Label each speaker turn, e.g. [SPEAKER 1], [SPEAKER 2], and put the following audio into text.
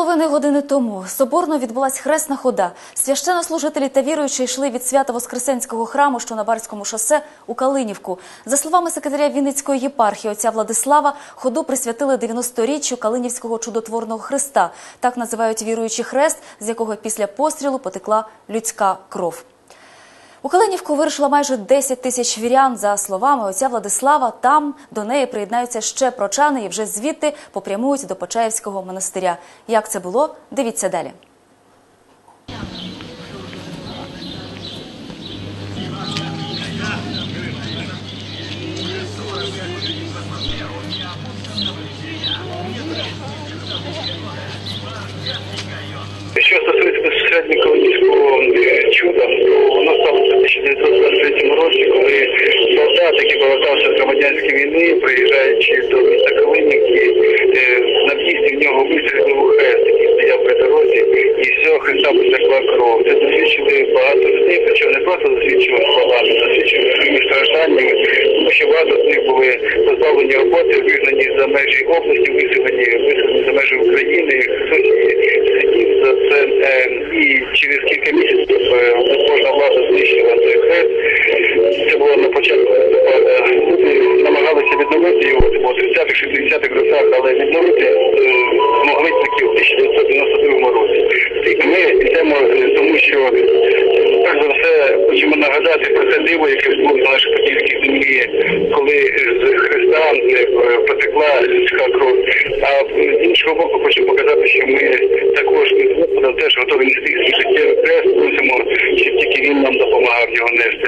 [SPEAKER 1] половиною години тому соборно відбулась хресна хода. Священнослужителі та віруючі йшли від свято Воскресенського храму, що на Барському шосе у Калинівку. За словами секретаря Вінницької єпархії отця Владислава, ходу присвятили 90-річчю Калинівського чудотворного хреста. Так називають віруючий хрест, з якого після пострілу потекла людська кров. У Калинівку вирушило майже 10 тисяч вірян. За словами отця Владислава, там до неї приєднаються ще прочани і вже звідти попрямують до Почаївського монастиря. Як це було? Дивіться далі.
[SPEAKER 2] Що стосується безпосередньо Калинівського повертався війни, приїжджаючи до міста Калинівки, е, на в'їзді в нього вистрілив хрест, який стояв при дорозі, і з цього хреста потекла кров. Це засвідчили багато людей, причому не просто засвідчили словами, засвідчили своїми стражданнями, тому що багато з них були позбавлені роботи, вигнані за межі області, виселені, виселені за межі України, хтось сидів за це е, і через кілька місяців е, кожна влада знищила цей хрест. Це було на початку відновити його, це було 30-х, 60-х роках, але відновити е, могли тільки в 1992 році. І ми йдемо, е, тому що перш за все хочемо нагадати про це диво, яке було на нашій подільській землі, коли з Христа е, потекла людська кров. А з іншого боку, хочу показати, що ми також теж готові нести свій життєвий крест, просимо, щоб тільки він нам допомагав його нести.